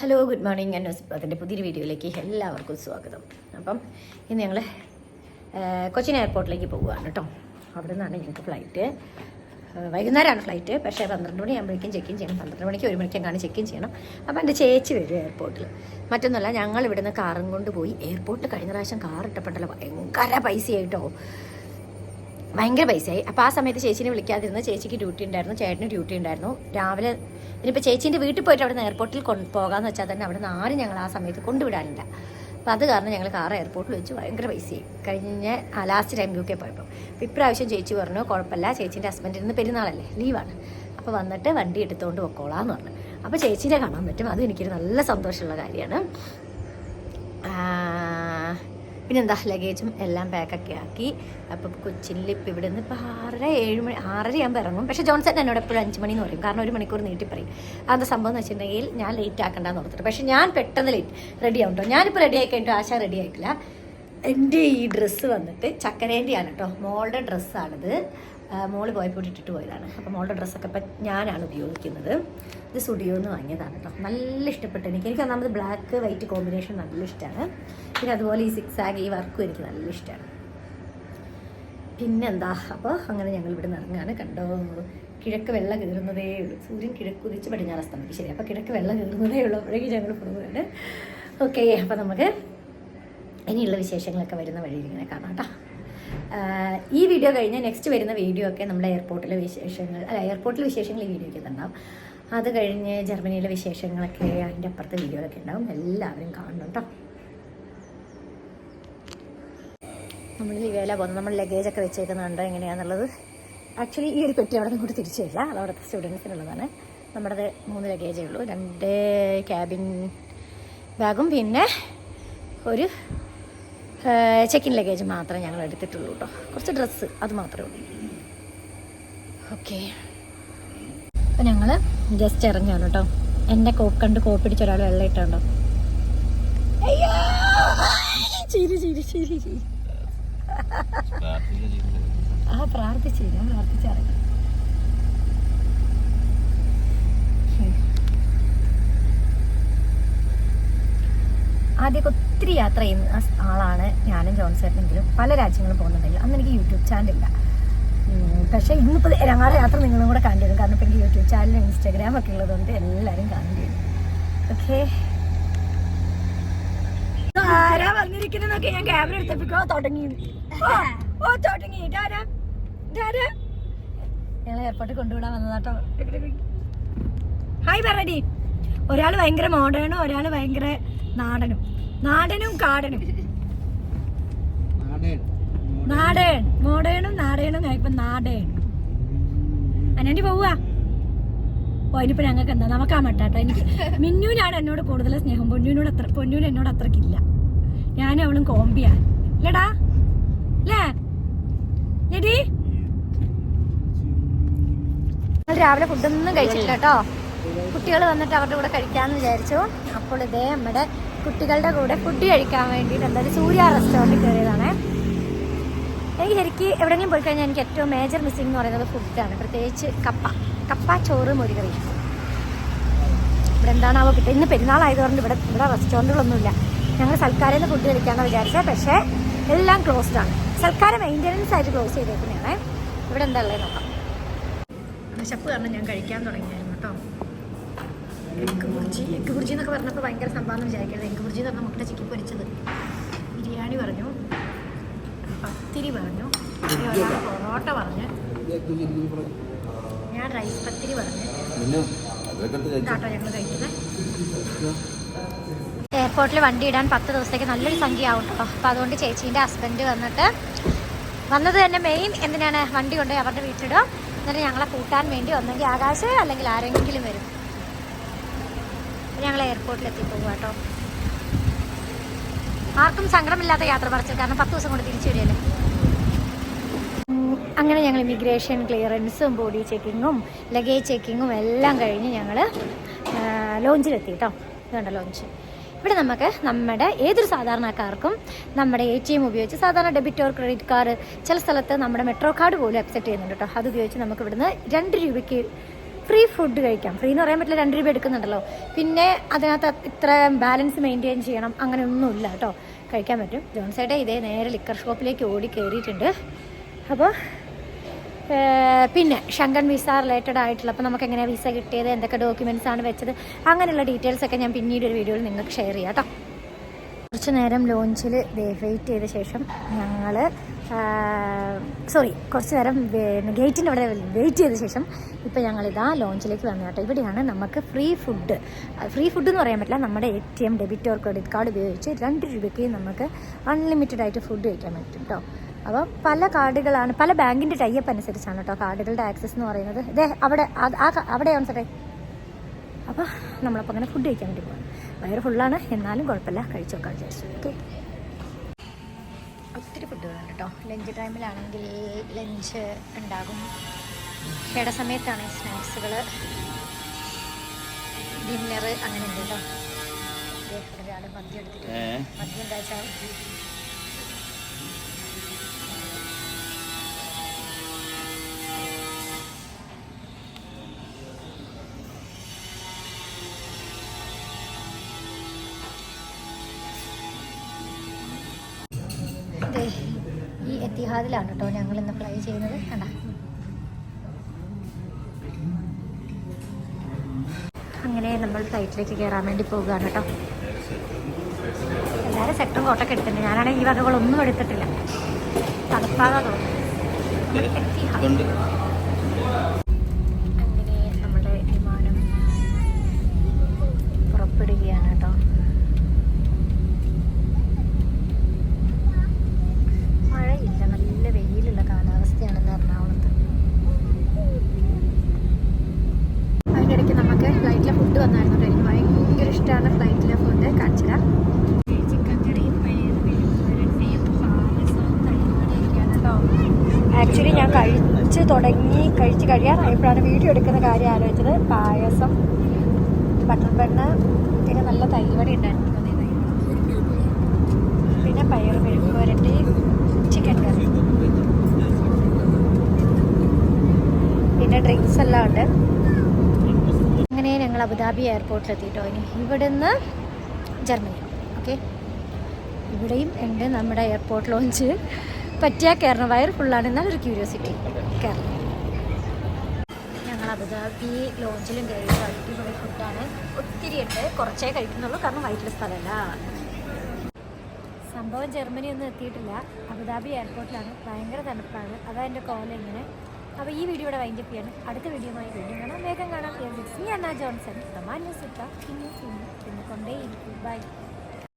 Hello good morning ഞാൻ അതിന്റെ പുതിയൊരു വീഡിയോയിലേക്ക് എല്ലാവർക്കും സ്വാഗതം. അപ്പം ഇന്ന് ഞങ്ങൾ കൊച്ചിൻ എയർപോർട്ടിലേക്ക് പോവുകയാണ് കേട്ടോ. അവിടെ നിന്നാണ് ഞങ്ങൾക്ക് ഫ്ലൈറ്റ് വൈകുന്നേരമാണ് ഫ്ലൈറ്റ് പക്ഷേ പന്ത്രണ്ട് ചെക്ക് ഇൻ ചെയ്യണം. പന്ത്രണ്ട് മണിക്ക് ഒരു ചെക്ക് ഇൻ ചെയ്യണം. അപ്പോൾ എന്റെ ചേച്ചി വരും എയർപോർട്ടിൽ മറ്റൊന്നുമല്ല ഞങ്ങൾ ഇവിടുന്ന് കാറും കൊണ്ട് പോയി എയർപോർട്ടിൽ കഴിഞ്ഞ പ്രാവശ്യം കാർ ഇട്ടപ്പെട്ടല്ലോ ഭയങ്കര പൈസയായിട്ടോ. ഭയങ്കര പൈസയായി. അപ്പോൾ ആ സമയത്ത് ചേച്ചീനെ വിളിക്കാതിരുന്നു ചേച്ചിക്ക് ഡ്യൂട്ടി ഉണ്ടായിരുന്നു ചേട്ടന് ഡ്യൂട്ടി ഉണ്ടായിരുന്നു. രാവിലെ ഇനിയിപ്പോൾ ചേച്ചീന്റെ വീട്ടിൽ പോയിട്ട് അവിടെ എയർപോർട്ടിൽ കൊണ്ട് വെച്ചാൽ തന്നെ അവിടെ നിന്ന് ആരും ഞങ്ങൾ ആ സമയത്ത് കൊണ്ടുവിടാനില്ല. അപ്പോൾ അത് കാരണം ഞങ്ങൾ കാർ എയർപോർട്ടിൽ വെച്ച് ഭയങ്കര പൈസയായി. കഴിഞ്ഞ ലാസ്റ്റ് ടൈം യു കെ പോയപ്പോൾ അപ്പോൾ ഇപ്രാവശ്യം ചേച്ചി പറഞ്ഞു കുഴപ്പമില്ല ചേച്ചീന്റെ ഹസ്ബൻഡിൽ നിന്ന് പെരുന്നാളല്ലേ ലീവാണ് അപ്പോൾ വന്നിട്ട് വണ്ടി എടുത്തുകൊണ്ട് പൊക്കോളാന്ന് പറഞ്ഞു. അപ്പോൾ ചേച്ചീനെ കാണാൻ പറ്റും. അത് എനിക്കൊരു നല്ല സന്തോഷമുള്ള കാര്യമാണ്. പിന്നെന്താ ലഗേജും എല്ലാം പാക്കൊക്കെ ആക്കി. അപ്പം കൊച്ചിനിൽ ഇപ്പം ഇവിടെ നിന്ന് ഇപ്പോൾ ആറര ഏഴ് മണി ആറരയാകുമ്പോൾ ഇറങ്ങും. പക്ഷേ ജോൺസൺ എന്നോട് എപ്പോഴും അഞ്ച് മണി എന്ന് പറയും. കാരണം ഒരു മണിക്കൂർ നീട്ടി പറയും. അതെന്താ സംഭവം എന്ന് വെച്ചിട്ടുണ്ടെങ്കിൽ ഞാൻ ലേറ്റ് ആക്കണ്ടെന്ന് ഓർത്തിട്ട്. പക്ഷേ ഞാൻ പെട്ടെന്ന് ലേറ്റ് റെഡി ആവും കേട്ടോ ഞാനിപ്പോൾ റെഡി ആയി കഴിഞ്ഞിട്ട് ആശ റെഡി ആയിട്ടില്ല. എന്റെ ഈ ഡ്രസ്സ് വന്നിട്ട് ചക്കരേന്റെയാണ് കേട്ടോ മോളുടെ ഡ്രസ്സാണിത് മോൾ പോയപ്പോൾ ഇട്ടിട്ട് പോയതാണ്. അപ്പോൾ മോളുടെ ഡ്രസ്സൊക്കെ ഇപ്പം ഞാനാണ് ഉപയോഗിക്കുന്നത്. ഇത് സ്റ്റുഡിയോ എന്ന് വാങ്ങിയതാണ് കേട്ടോ. നല്ല ഇഷ്ടപ്പെട്ടു എനിക്ക്. എനിക്ക് ഒന്നാമത് ബ്ലാക്ക് വൈറ്റ് കോമ്പിനേഷൻ നല്ല ഇഷ്ടമാണ്. പിന്നെ അതുപോലെ ഈ സിക്സ് ആഗ് ഈ വർക്കും എനിക്ക് നല്ല ഇഷ്ടമാണ്. പിന്നെന്താ? അപ്പോൾ അങ്ങനെ ഞങ്ങൾ ഇവിടെ ഇറങ്ങാണ് കണ്ടോ? കിഴക്ക് വെള്ളം കയറുന്നതേ ഉള്ളൂ. സൂര്യൻ കിഴക്ക് ഉദിച്ച് പടിഞ്ഞാറ് അസ്തമിക്ക്. ശരി അപ്പോൾ കിഴക്ക് വെള്ളം കയറുന്നതേ ഉള്ളൂ. അപ്പോഴേക്കും ഞങ്ങൾ പോവുകയാണ്. ഓക്കെ അപ്പോൾ നമുക്ക് ഇനിയുള്ള വിശേഷങ്ങളൊക്കെ വരുന്ന വഴിയിൽ ഇങ്ങനെ കാണാം കേട്ടോ. ഈ വീഡിയോ കഴിഞ്ഞ് നെക്സ്റ്റ് വരുന്ന വീഡിയോ ഒക്കെ നമ്മൾ എയർപോർട്ടിലെ വിശേഷങ്ങൾ അല്ല എയർപോർട്ടിലെ വിശേഷങ്ങൾ ഈ വീഡിയോയ്ക്ക് ഉണ്ടാവും അത് കഴിഞ്ഞ് ജർമ്മനിയിലെ വിശേഷങ്ങളൊക്കെ അതിന്റെ അപ്പുറത്തെ വീഡിയോകളൊക്കെ ഉണ്ടാവും. എല്ലാവരും കാണണം കേട്ടോ നമ്മൾ ലിവേല പോകുന്നത് നമ്മൾ ലഗേജൊക്കെ വെച്ചേക്കുന്നുണ്ട്. എങ്ങനെയാണെന്നുള്ളത് ആക്ച്വലി ഈ ഒരു പെട്ടി അവിടെ നിന്ന് കൂടി തിരിച്ചില്ല അത് അവിടുത്തെ സ്റ്റുഡൻസിനുള്ളതാണ് നമ്മുടേത് മൂന്ന് ലഗേജേ ഉള്ളൂ. രണ്ട് ക്യാബിൻ ബാഗും പിന്നെ ഒരു ചെക്കിൻ ലഗേജ് മാത്രമേ ഞങ്ങൾ എടുത്തിട്ടുള്ളൂ കേട്ടോ കുറച്ച് ഡ്രസ്സ് അത് മാത്രമേ ഉള്ളൂ. ഓക്കെ അപ്പം ഞങ്ങൾ ജസ്റ്റ് ഇറങ്ങിയാണ് കേട്ടോ എന്റെ കോ കണ്ട് കോപ്പിടിച്ച ഒരാൾ വെള്ളം ഇട്ടുണ്ടോ? ചിരി ചിരി ചിരി. ചിരി ആ പ്രാർത്ഥിച്ചില്ല പ്രാർത്ഥിച്ചിറങ്ങി ആദ്യമൊക്കെ ഒത്തിരി യാത്ര ചെയ്യുന്ന ആളാണ് ഞാനും ജോൺസേട്ടനെങ്കിലും പല രാജ്യങ്ങളും പോകുന്നുണ്ടെങ്കിലും അന്ന് എനിക്ക് യൂട്യൂബ് ചാനലില്ല പക്ഷേ ഇന്നിപ്പോൾ ഞങ്ങളുടെ യാത്ര നിങ്ങളും കൂടെ കണ്ടിരുന്നു കാരണം ഇപ്പം എനിക്ക് യൂട്യൂബ് ചാനലും ഇൻസ്റ്റാഗ്രാം ഒക്കെ ഉള്ളതുകൊണ്ട് എല്ലാവരും വരും ഓക്കെ. ആരാ വന്നിരിക്കുന്നതൊക്കെ ഞാൻ ക്യാമറ എടുത്തപ്പോ തുടങ്ങി. ഓ, തുടങ്ങി. ഞങ്ങൾ എയർപോർട്ടിൽ കൊണ്ടുവിടാൻ വന്നതാട്ടോ. ഹായ് പറടി. ഒരാൾ ഭയങ്കര മോഡേണും ഒരാൾ ഭയങ്കര നാടനും. നാടനും കാടനും. നാടേൺ മോഡേണും നാടേണും ഇപ്പൊ നാടേൺ അനണ്ടി പോവുക ഓ ഇനിയിപ്പോ ഞങ്ങൾക്ക് എന്താ? നമുക്കാ മട്ടാട്ടോ. എനിക്ക് മിന്നുവിനാണ് എന്നോട് കൂടുതൽ സ്നേഹം. പൊന്നൂനോട് അത്ര പൊന്നൂന് എന്നോട് അത്രക്കില്ല. ഞാനും അവളും കോമ്പിയാണ് ഇല്ലടാ. അല്ലേ ലെഡി രാവിലെ ഫുഡൊന്നും കഴിച്ചിട്ടില്ല കേട്ടോ. കുട്ടികൾ വന്നിട്ട് അവരുടെ കൂടെ കഴിക്കാമെന്ന് വിചാരിച്ചു. അപ്പോൾ ഇതേ നമ്മുടെ കുട്ടികളുടെ കൂടെ ഫുഡ് കഴിക്കാൻ വേണ്ടിയിട്ട് എന്തായാലും സൂര്യ റെസ്റ്റോറന്റിൽ കയറിയതാണേ. എനിക്ക് ശരിക്ക് എവിടെയെങ്കിലും പോയി കഴിഞ്ഞാൽ എനിക്ക് ഏറ്റവും മേജർ മിസ്സിംഗ് എന്ന് പറയുന്നത് ഫുഡാണ് പ്രത്യേകിച്ച് കപ്പ. കപ്പ ചോറ് മുരുകറി ഇവിടെ എന്താണാവോ കിട്ടുക ഇന്ന് പെരുന്നാളായതുകൊണ്ട് ഇവിടെ ഇവിടെ റെസ്റ്റോറന്റുകളൊന്നുമില്ല ഞങ്ങൾ സൽക്കാരം ഫുഡ് കഴിക്കാമെന്ന് വിചാരിച്ചത് പക്ഷേ എല്ലാം ക്ലോസ്ഡ് ആണ്. സൽക്കാരം മെയിന്റനൻസ് ആയിട്ട് ക്ലോസ് ചെയ്തേക്കുന്നതാണ്. ഇവിടെ എന്താ ഉള്ളത് നോക്കാം. വിശപ്പ് കാരണം ഞാൻ കഴിക്കാൻ തുടങ്ങിയായിരുന്നു കേട്ടോ. എഗ് ബുർജി എഗ് ബുർജി എന്നൊക്കെ പറഞ്ഞപ്പോൾ ഭയങ്കര സംഭവം വിചാരിക്കരുത്. എഗ് ബുർജി എന്ന് പറഞ്ഞാൽ മുട്ട ചിക്കി പൊരിച്ചത്. ബിരിയാണി പറഞ്ഞു. പത്തിരി പറഞ്ഞു. പൊറോട്ട പറഞ്ഞു. ഞാൻ റൈസ് പത്തിരി പറഞ്ഞു. കേട്ടോ ഞങ്ങൾ കഴിക്കുന്നത്. എയർപോർട്ടിൽ വണ്ടി ഇടാൻ പത്ത് ദിവസത്തേക്ക് നല്ലൊരു സംഖ്യ ആവും കേട്ടോ അപ്പോൾ അതുകൊണ്ട് ചേച്ചീന്റെ ഹസ്ബൻഡ് വന്നിട്ട് വന്നത് തന്നെ മെയിൻ എന്തിനാണ്? വണ്ടി കൊണ്ടുപോയി അവരുടെ വീട്ടിലിടും. എന്നിട്ട് ഞങ്ങളെ കൂട്ടാൻ വേണ്ടി ഒന്നെങ്കിൽ ആകാശ് അല്ലെങ്കിൽ ആരെങ്കിലും വരും. ഞങ്ങൾ എയർപോർട്ടിൽ എത്തി പോകും കേട്ടോ ആർക്കും സങ്കടമില്ലാത്ത യാത്ര പറച്ചിൽ കാരണം പത്ത് ദിവസം കൊണ്ട് തിരിച്ചു വരികയല്ലേ? അങ്ങനെ ഞങ്ങൾ ഇമിഗ്രേഷൻ ക്ലിയറൻസും ബോഡി ചെക്കിങ്ങും ലഗേജ് ചെക്കിങ്ങും എല്ലാം കഴിഞ്ഞ് ഞങ്ങൾ ലോഞ്ചിലെത്തി കേട്ടോ ഇതുണ്ട് ലോഞ്ച് ഇവിടെ നമുക്ക് നമ്മുടെ ഏതൊരു സാധാരണക്കാർക്കും നമ്മുടെ എ ടി എം ഉപയോഗിച്ച് സാധാരണ ഡെബിറ്റ് ഓർ ക്രെഡിറ്റ് കാർഡ് ചില സ്ഥലത്ത് നമ്മുടെ മെട്രോ കാർഡ് പോലും അക്സെപ്റ്റ് ചെയ്യുന്നുണ്ട് കേട്ടോ അത് ഉപയോഗിച്ച് നമുക്ക് ഇവിടുന്ന് രണ്ട് രൂപയ്ക്ക് ഫ്രീ ഫുഡ് കഴിക്കാം. ഫ്രീ എന്ന് പറയാൻ പറ്റില്ല രണ്ട് രൂപ എടുക്കുന്നുണ്ടല്ലോ. പിന്നെ അതിനകത്ത് ഇത്ര ബാലൻസ് മെയിന്റെയിൻ ചെയ്യണം അങ്ങനെ ഒന്നുമില്ല കേട്ടോ. കഴിക്കാൻ പറ്റും. ജോൺസേട്ടെ ഇതേ നേരെ ലിക്കർ ഷോപ്പിലേക്ക് ഓടി കയറിയിട്ടുണ്ട് അപ്പോൾ പിന്നെ ശങ്കൻ വിസ റിലേറ്റഡ് ആയിട്ടുള്ള അപ്പോൾ നമുക്ക് എങ്ങനെയാണ് വിസ കിട്ടിയത് എന്തൊക്കെ ഡോക്യുമെന്റ്സ് ആണ് വെച്ചത് അങ്ങനെയുള്ള ഡീറ്റെയിൽസ് ഒക്കെ ഞാൻ പിന്നീട് ഒരു വീഡിയോയിൽ നിങ്ങൾക്ക് ഷെയർ ചെയ്യാം കേട്ടോ. കുറച്ച് നേരം ലോഞ്ചിൽ വെയിറ്റ് ചെയ്ത ശേഷം ഞങ്ങൾ സോറി കുറച്ച് നേരം ഗേറ്റിന്റെ അവിടെ വെയിറ്റ് ചെയ്ത ശേഷം ഇപ്പോൾ ഞങ്ങളിതാ ലോഞ്ചിലേക്ക് വന്നു കേട്ടോ. ഇവിടെയാണ് നമുക്ക് ഫ്രീ ഫുഡ് ഫ്രീ ഫുഡ് എന്ന് പറയാൻ പറ്റില്ല. നമ്മുടെ A T M debit or credit card ഉപയോഗിച്ച് രണ്ട് രൂപയ്ക്ക് നമുക്ക് അൺലിമിറ്റഡ് ആയിട്ട് ഫുഡ് കഴിക്കാൻ പറ്റും കേട്ടോ അപ്പോൾ പല കാർഡുകളാണ് പല ബാങ്കിന്റെ ടൈപ്പ് അനുസരിച്ചാണ് കേട്ടോ കാർഡുകളുടെ ആക്സസ് എന്ന് പറയുന്നത്. ഇതേ അവിടെ ആ അവിടെയാണ് സാറേ അപ്പോൾ നമ്മളപ്പോൾ അങ്ങനെ ഫുഡ് കഴിക്കാൻ വേണ്ടി പോകാം വയറ് ഫുള്ളാണ്. എന്നാലും കുഴപ്പമില്ല. കഴിച്ചു നോക്കാൻ വിചാരിച്ചു. ഓക്കെ. ഒത്തിരി ഫുഡുകളുണ്ട് കേട്ടോ. ലഞ്ച് ടൈമിലാണെങ്കിൽ ലഞ്ച് ഉണ്ടാകും. ഇട സമയത്താണ് സ്നാക്സുകൾ ഡിന്നർ അങ്ങനെ ഉണ്ട് കേട്ടോ. ഒരാൾ മദ്യം എടുത്തിട്ട് മദ്യം എന്താ വെച്ചാൽ എത്തിഹാദിലാണ് കേട്ടോ ഞങ്ങൾ ഇന്ന് ഫ്ലൈ ചെയ്യുന്നത്. കണ്ട? അങ്ങനെ നമ്മൾ ഫ്ലൈറ്റിലേക്ക് കയറാൻ വേണ്ടി പോവുകയാണ് കേട്ടോ. എല്ലാവരും സെക്ടറും കോട്ടൊക്കെ എടുത്തിട്ടുണ്ട്. ഞാനാണെങ്കിൽ ഈ വകകളൊന്നും എടുത്തിട്ടില്ല. തണുപ്പാകാതെ തോന്നുന്നു എത്തിഹാദ്. അങ്ങനെ നമ്മുടെ വിമാനം പുറപ്പെടുകയാണ് കേട്ടോ മഴയില്ല നല്ല വെയിലുള്ള കാലാവസ്ഥയാണ് ഇന്ന് എറണാകുളത്ത് അതിന്റെ ഇടയ്ക്ക് നമുക്ക് ഫ്ലൈറ്റിലെ ഫുഡ് വന്നായിരുന്നു കേട്ടോ എനിക്ക് ഭയങ്കര ഇഷ്ടമാണ് ഫ്ലൈറ്റിലെ ഫുഡ് കാണിച്ചുതരാം ചിക്കൻ കറിയും ആക്ച്വലി ഞാൻ കഴിച്ച് തുടങ്ങി കഴിച്ച് കഴിയാറായപ്പോഴാണ് വീഡിയോ എടുക്കുന്ന കാര്യം ആലോചിച്ചത് പായസം ബട്ടർ പെണ്ണ് പിന്നെ നല്ല തൈവടി ഉണ്ടായിരുന്നു. പിന്നെ പയർ മെഴുക്ക് വരട്ടി ചിക്കൻ കറി. പിന്നെ ഡ്രിങ്ക്സ് എല്ലാം ഉണ്ട്. അങ്ങനെ ഞങ്ങൾ അബുദാബി എയർപോർട്ടിൽ എത്തിയിട്ടോ. ഇനി ഇവിടുന്ന് ജർമ്മനി. ഓക്കെ ഇവിടെയും ഉണ്ട് നമ്മുടെ എയർപോർട്ട് ലോഞ്ച് പറ്റിയാൽ കയറണം വയർ ഫുള്ളാണ് എന്നാൽ ഒരു ക്യൂരിയോസിറ്റി കയറണം ഞങ്ങൾ അബുദാബി ലോഞ്ചിലും കയറി അടിപൊളി ഫുഡാണ് ഒത്തിരി ഉണ്ട് കുറച്ചേ കഴിക്കുന്നുള്ളൂ. കാരണം വയറ്റിലെ സ്ഥലമല്ല. സംഭവം ജർമ്മനി ഒന്നും എത്തിയിട്ടില്ല. അബുദാബി എയർപോർട്ടിലാണ് ഭയങ്കര തണുപ്പാണ്. അതാ എന്റെ കോല ഇങ്ങനെ. അപ്പോൾ ഈ വീഡിയോയുടെ വൈൻഡപ്പ് ചെയ്യാണ്. അടുത്ത വീഡിയോയുമായി വീണ്ടും കാണാം. വേഗം കാണാം. ഞാൻ ജോൺസൺ സമാന്യ സുത്ത പിന്നെ പിന്നെ കൊണ്ടേയിരിക്കും ബൈ